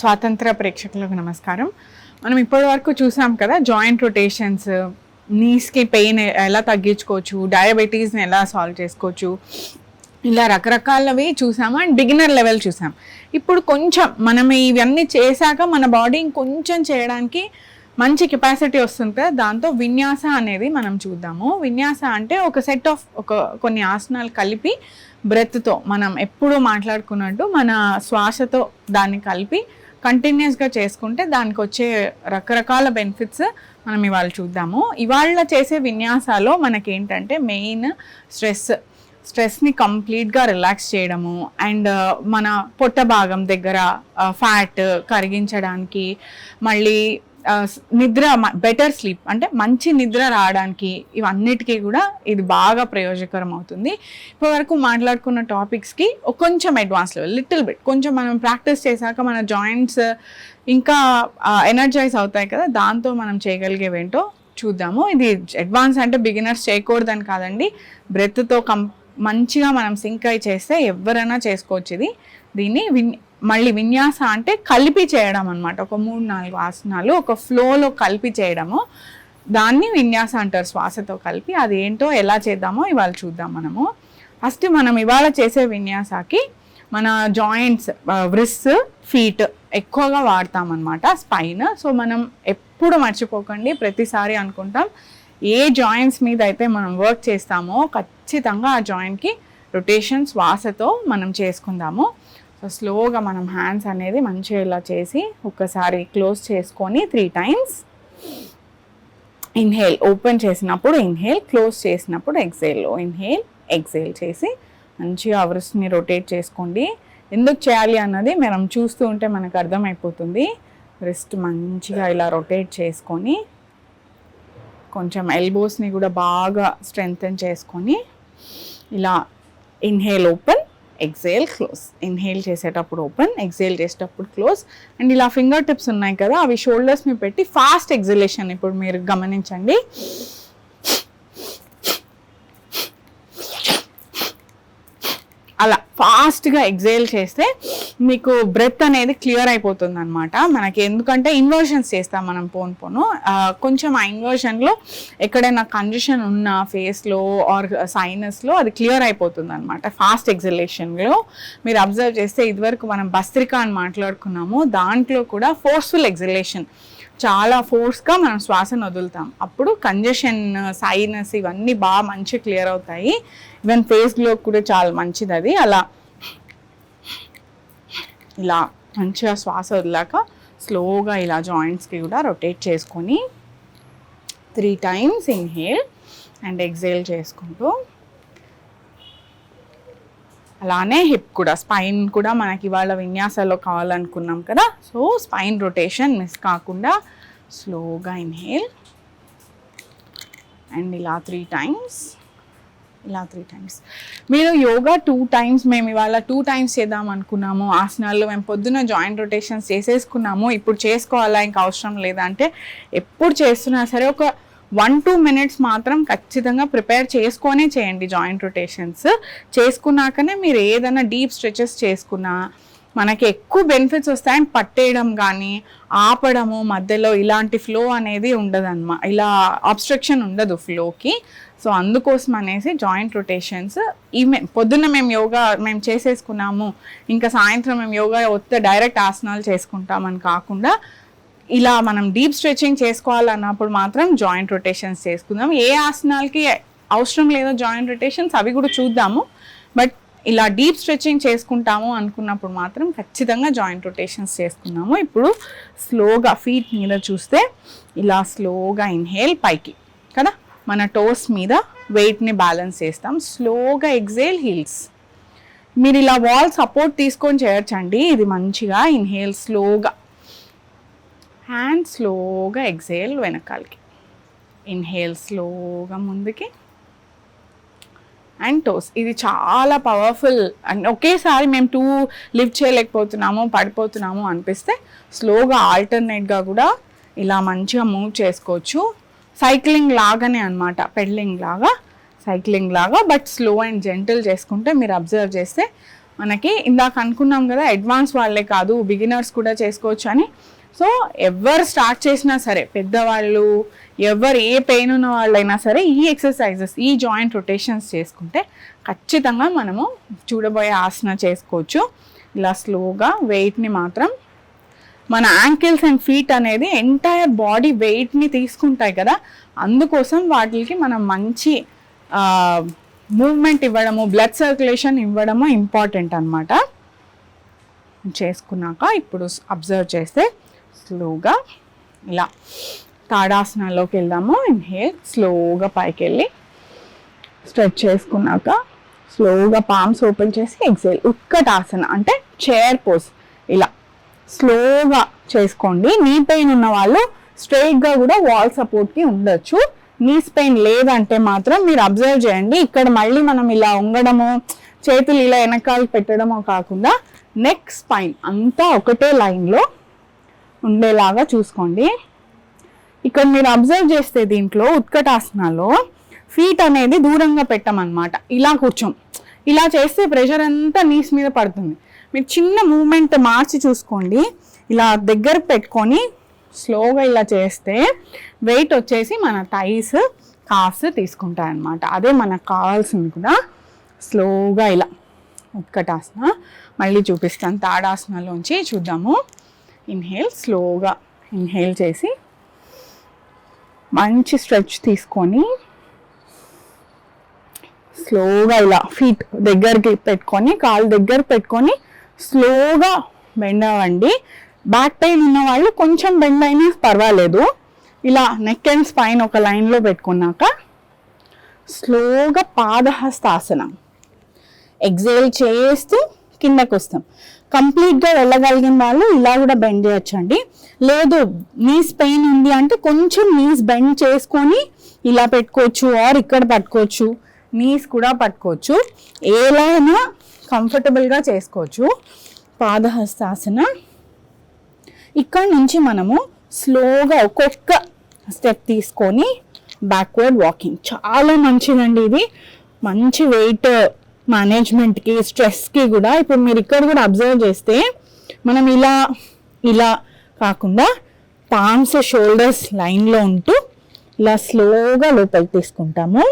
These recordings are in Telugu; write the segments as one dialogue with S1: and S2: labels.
S1: స్వాతంత్ర ప్రేక్షకులకు నమస్కారం. మనం ఇప్పటి వరకు చూసాం కదా జాయింట్ రొటేషన్స్ నీస్కి పెయిన్ ఎలా తగ్గించుకోవచ్చు డయాబెటీస్ని ఎలా సాల్వ్ చేసుకోవచ్చు ఇలా రకరకాలవి చూసాము అండ్ బిగినర్ లెవెల్ చూసాం. ఇప్పుడు కొంచెం మనం ఇవన్నీ చేశాక మన బాడీ ఇంకొంచెం చేయడానికి మంచి కెపాసిటీ వస్తుంది కదా దాంతో విన్యాస అనేది మనం చూద్దాము. విన్యాస అంటే ఒక సెట్ ఆఫ్ ఒక కొన్ని ఆసనాలు కలిపి బ్రెత్తో మనం ఎప్పుడూ మాట్లాడుకున్నట్టు మన శ్వాసతో దాన్ని కలిపి కంటిన్యూస్గా చేసుకుంటే దానికి వచ్చే రకరకాల బెనిఫిట్స్ మనం ఇవాళ చూద్దాము. ఇవాళ చేసే విన్యాసాలో మనకేంటంటే మెయిన్ స్ట్రెస్ స్ట్రెస్ని కంప్లీట్గా రిలాక్స్ చేయడము అండ్ మన పొట్ట భాగం దగ్గర ఫ్యాట్ కరిగించడానికి మళ్ళీ నిద్ర బెటర్ స్లీప్ అంటే మంచి నిద్ర రావడానికి ఇవన్నిటికీ కూడా ఇది బాగా ప్రయోజకరం అవుతుంది. ఇప్పటివరకు మాట్లాడుకున్న టాపిక్స్కి కొంచెం అడ్వాన్స్ లెవెల్ లిటిల్ బిట్ కొంచెం మనం ప్రాక్టీస్ చేశాక మన జాయింట్స్ ఇంకా ఎనర్జైజ్ అవుతాయి కదా దాంతో మనం చేయగలిగేవేంటో చూద్దాము. ఇది అడ్వాన్స్ అంటే బిగినర్స్ చేయకూడదని కాదండి. బ్రెత్తో కం మంచిగా మనం సింక్ అయి చేస్తే ఎవరైనా చేసుకోవచ్చు ఇది. దీన్ని విన్ మళ్ళీ విన్యాస అంటే కలిపి చేయడం అనమాట ఒక మూడు నాలుగు ఆసనాలు ఒక ఫ్లోలో కలిపి చేయడము. దాన్ని విన్యాస అంటారు శ్వాసతో కలిపి. అది ఏంటో ఎలా చేద్దామో ఇవాళ చూద్దాం మనము. ఫస్ట్ మనం ఇవాళ చేసే విన్యాసాకి మన జాయింట్స్ వ్రిస్ ఫీట్ ఎక్కువగా వాడతాం అనమాట స్పైన్. సో మనం ఎప్పుడు మర్చిపోకండి. ప్రతిసారి అనుకుంటాం ఏ జాయింట్స్ మీద అయితే మనం వర్క్ చేస్తామో ఖచ్చితంగా ఆ జాయింట్కి రొటేషన్ శ్వాసతో మనం చేసుకుందాము. సో స్లోగా మనం హ్యాండ్స్ అనేది మంచిగా ఇలా చేసి ఒక్కసారి క్లోజ్ చేసుకొని త్రీ టైమ్స్ ఇన్హేల్ ఓపెన్ చేసినప్పుడు ఇన్హేల్ క్లోజ్ చేసినప్పుడు ఎక్సేల్ ఇన్హేల్ ఎక్సేల్ చేసి మంచిగా అవరస్ని రొటేట్ చేసుకోండి. ఎందుకు చేయాలి అన్నది మనం చూస్తూ ఉంటే మనకు అర్థమైపోతుంది. రిస్ట్ మంచిగా ఇలా రొటేట్ చేసుకొని కొంచెం ఎల్బోస్ని కూడా బాగా స్ట్రెంగ్తన్ చేసుకొని ఇలా inhale open exhale close inhale చేసేటప్పుడు ఓపెన్ ఎక్సేల్ చేసేటప్పుడు క్లోజ్ అండ్ ఇలా ఫింగర్ టిప్స్ ఉన్నాయి కదా అవి షోల్డర్స్ మీద పెట్టి ఫాస్ట్ ఎగ్జిలేషన్ ఇప్పుడు మీరు గమనించండి. అలా ఫాస్ట్గా ఎగ్జైల్ చేస్తే మీకు బ్రెత్ అనేది క్లియర్ అయిపోతుంది అనమాట మనకి ఎందుకంటే ఇన్వర్షన్స్ చేస్తాం మనం పోను పోను కొంచెం ఆ ఇన్వర్షన్లో ఎక్కడైనా కంజెషన్ ఉన్న ఫేస్లో ఆర్ సైనస్లో అది క్లియర్ అయిపోతుంది అనమాట ఫాస్ట్ ఎగ్జలేషన్లో మీరు అబ్జర్వ్ చేస్తే ఇదివరకు మనం భస్త్రిక అని మాట్లాడుకున్నాము. దాంట్లో కూడా ఫోర్స్ఫుల్ ఎగ్జలేషన్ చాలా ఫోర్స్గా మనం శ్వాసను వదులుతాం. అప్పుడు కంజెషన్ సైనస్ ఇవన్నీ బాగా మంచిగా క్లియర్ అవుతాయి. ఈవెన్ ఫేస్ గ్లో కూడా చాలా మంచిది అది. అలా ఇలా మంచిగా శ్వాస వదిలాక స్లోగా ఇలా జాయింట్స్కి కూడా రొటేట్ చేసుకొని three times inhale and exhale చేసుకుంటూ అలానే హిప్ కూడా స్పైన్ కూడా మనకి ఇవాళ విన్యాసాల్లో కావాలనుకున్నాం కదా. సో స్పైన్ రొటేషన్ మిస్ కాకుండా స్లోగా ఇన్హేల్ అండ్ ఇలా త్రీ టైమ్స్ ఇలా త్రీ టైమ్స్ మీరు యోగా టూ టైమ్స్ మేము ఇవాళ టూ టైమ్స్ చేద్దాం అనుకున్నాము. ఆసనాల్లో మేము పొద్దున జాయింట్ రొటేషన్స్ చేసేసుకున్నాము. ఇప్పుడు చేసుకోవాలా? ఇంకా అవసరం లేదా? అంటే ఎప్పుడు చేస్తున్నా సరే ఒక వన్ టూ మినిట్స్ మాత్రం ఖచ్చితంగా ప్రిపేర్ చేసుకొనే చేయండి జాయింట్ రొటేషన్స్ చేసుకున్నాకనే మీరు ఏదైనా డీప్ స్ట్రెచెస్ చేసుకున్నా మనకి ఎక్కువ బెనిఫిట్స్ వస్తాయని పట్టేయడం కానీ ఆపడము మధ్యలో ఇలాంటి ఫ్లో అనేది ఉండదన్నమా? ఇలా అబ్స్ట్రక్షన్ ఉండదు ఫ్లోకి సో అందుకోసం అనేసి జాయింట్ రొటేషన్స్ ఈమె పొద్దున్న మేము యోగా మేము చేసేసుకున్నాము ఇంకా సాయంత్రం మేము యోగా వస్తే డైరెక్ట్ ఆసనాలు చేసుకుంటామని కాకుండా ఇలా మనం డీప్ స్ట్రెచింగ్ చేసుకోవాలన్నప్పుడు మాత్రం జాయింట్ రొటేషన్స్ చేసుకుందాం. ఏ ఆసనాలకి అవసరం లేదో జాయింట్ రొటేషన్స్ అవి కూడా చూద్దాము. బట్ ఇలా డీప్ స్ట్రెచింగ్ చేసుకుంటాము అనుకున్నప్పుడు మాత్రం ఖచ్చితంగా జాయింట్ రొటేషన్స్ చేసుకున్నాము ఇప్పుడు స్లోగా ఫీట్ మీద చూస్తే ఇలా స్లోగా ఇన్హేల్ పైకి కదా? మన టోస్ మీద వెయిట్ని బ్యాలెన్స్ చేస్తాం. స్లోగా ఎగ్జేల్ హీల్స్ మీరు ఇలా వాల్ సపోర్ట్ తీసుకొని చేయొచ్చండి. ఇది మంచిగా ఇన్హేల్ స్లోగా హ్యాండ్ స్లోగా ఎగ్జేల్ వెనకాలకి. ఇన్హేల్ స్లోగా ముందుకి. అండ్ టోస్ ఇది చాలా పవర్ఫుల్ అండ్ ఒకేసారి మేము టూ లిఫ్ట్ చేయలేకపోతున్నాము పడిపోతున్నాము అనిపిస్తే స్లోగా ఆల్టర్నేట్గా కూడా ఇలా మంచిగా మూవ్ చేసుకోవచ్చు. సైక్లింగ్ లాగానే అనమాట పెడలింగ్ లాగా సైక్లింగ్ లాగా బట్ స్లో అండ్ జెంటిల్ చేసుకుంటే మీరు అబ్జర్వ్ చేస్తే మనకి ఇందాక అనుకున్నాం కదా అడ్వాన్స్ వాళ్ళే కాదు బిగినర్స్ కూడా చేసుకోవచ్చు అని. సో ఎవరు స్టార్ట్ చేసినా సరే పెద్దవాళ్ళు ఎవరు ఏ పెయిన్ ఉన్న వాళ్ళైనా సరే ఈ ఎక్సర్సైజెస్ ఈ జాయింట్ రొటేషన్స్ చేసుకుంటే ఖచ్చితంగా మనము చూడబోయే ఆసన చేసుకోవచ్చు. ఇలా స్లోగా వెయిట్ని మాత్రం మన యాంకిల్స్ అండ్ ఫీట్ అనేది ఎంటైర్ బాడీ వెయిట్ని తీసుకుంటాయి కదా. అందుకోసం వాటికి మనం మంచి మూవ్మెంట్ ఇవ్వడము బ్లడ్ సర్క్యులేషన్ ఇవ్వడము ఇంపార్టెంట్ అనమాట చేసుకున్నాక ఇప్పుడు అబ్జర్వ్ చేస్తే స్లోగా ఇలా తాడాసనాల్లోకి వెళ్దాము. ఇన్హేల్ స్లోగా పైకి వెళ్ళి స్ట్రెచ్ చేసుకున్నాక స్లోగా పామ్స్ ఓపెన్ చేసి ఎగ్జైల్ ఉత్కటాసన అంటే చైర్ పోస్ ఇలా స్లోగా చేసుకోండి. నీ పెయిన్ ఉన్న వాళ్ళు స్ట్రైట్గా కూడా వాల్ సపోర్ట్కి ఉండొచ్చు. నీస్ పెయిన్ లేదంటే మాత్రం మీరు అబ్జర్వ్ చేయండి. ఇక్కడ మళ్ళీ మనం ఇలా ఉంగడము చేతులు ఇలా వెనకాలు పెట్టడమో కాకుండా నెక్ స్పైన్ అంతా ఒకటే లైన్లో ఉండేలాగా చూసుకోండి. ఇక్కడ మీరు అబ్జర్వ్ చేస్తే దీంట్లో ఉత్కటాసనాలో ఫీట్ అనేది దూరంగా పెట్టమన్నమాట. ఇలా కూర్చోం. ఇలా చేస్తే ప్రెషర్ అంతా నీస్ మీద పడుతుంది. మీరు చిన్న మూమెంట్ మార్చి చూసుకోండి. ఇలా దగ్గర పెట్టుకొని స్లోగా ఇలా చేస్తే వెయిట్ వచ్చేసి మన టైస్ కాస్ తీసుకుంటాయి అన్నమాట అదే మనకు కావాల్సింది కూడా స్లోగా ఇలా ఉత్కటాసన. మళ్ళీ చూపిస్తాను తాడాసనలోంచి చూద్దాము. ఇన్హేల్ స్లోగా ఇన్హేల్ చేసి మంచి స్ట్రెచ్ తీసుకొని స్లోగా ఇలా ఫీట్ దగ్గరికి పెట్టుకొని కాలు దగ్గర పెట్టుకొని స్లోగా బెండ్ అవ్వండి బ్యాక్ పెయిన్ ఉన్న వాళ్ళు కొంచెం బెండ్ అయినా పర్వాలేదు. ఇలా నెక్ అండ్ స్పైన్ ఒక లైన్లో పెట్టుకున్నాక స్లోగా పాదహస్తాసనం. ఎగ్జైల్ చేస్తూ కిందకు వస్తాం కంప్లీట్గా వెళ్ళగలిగిన వాళ్ళు ఇలా కూడా బెండ్ చేయొచ్చండి. లేదు నీస్ పెయిన్ ఉంది అంటే కొంచెం నీస్ బెండ్ చేసుకొని ఇలా పెట్టుకోవచ్చు ఆర్ ఇక్కడ పట్టుకోవచ్చు నీస్ కూడా పట్టుకోవచ్చు. ఏలైనా కంఫర్టబుల్గా చేసుకోవచ్చు. పాదహస్తాసన. ఇక్కడ నుంచి మనము స్లోగా ఒక్కొక్క స్టెప్ తీసుకొని బ్యాక్వర్డ్ వాకింగ్ చాలా మంచిదండి ఇది. మంచి వెయిట్ మేనేజ్మెంట్కి స్ట్రెస్కి కూడా ఇప్పుడు మీరు ఇక్కడ కూడా అబ్జర్వ్ చేస్తే మనం ఇలా ఇలా కాకుండా పామ్స్ షోల్డర్స్ లైన్లో ఉంటూ ఇలా స్లోగా లోపలికి తీసుకుంటాము.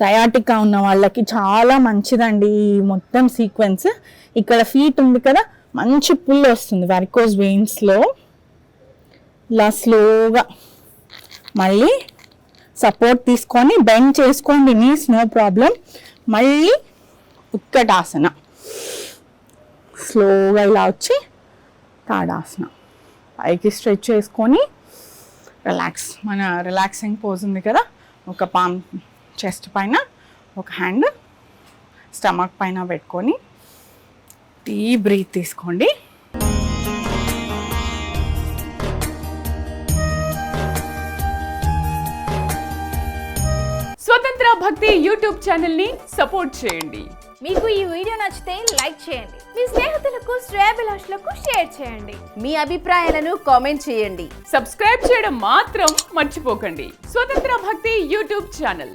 S1: సయాటికా ఉన్న వాళ్ళకి చాలా మంచిదండి ఈ మొత్తం సీక్వెన్స్. ఇక్కడ ఫీట్ ఉంది కదా మంచి పుల్ వస్తుంది వెరికోస్ వెయిన్స్లో ఇలా స్లోగా మళ్ళీ సపోర్ట్ తీసుకొని బెండ్ చేసుకోండి నీస్ నో ప్రాబ్లం మళ్ళీ ఉత్కటాసన స్లోగా ఇలా వచ్చి తాడాసన. పైకి స్ట్రెచ్ చేసుకొని రిలాక్స్ మన రిలాక్సింగ్ పోజ్ ఉంది కదా ఒక పామ్ చెస్ట్ పైన ఒక హ్యాండ్ స్టమక్ పైన పెట్టుకొని డీప్ బ్రీత్ తీసుకోండి.
S2: స్వతంత్ర భక్తి యూట్యూబ్ ఛానల్ని సపోర్ట్ చేయండి.
S3: మీకు ఈ వీడియో నచ్చితే లైక్ చేయండి. మీ స్నేహితులకు శ్రేయభిలాషులకు షేర్ చేయండి.
S4: మీ అభిప్రాయాలను కామెంట్ చేయండి.
S2: సబ్స్క్రైబ్ చేయడం మాత్రం మర్చిపోకండి. స్వతంత్ర భక్తి YouTube channel.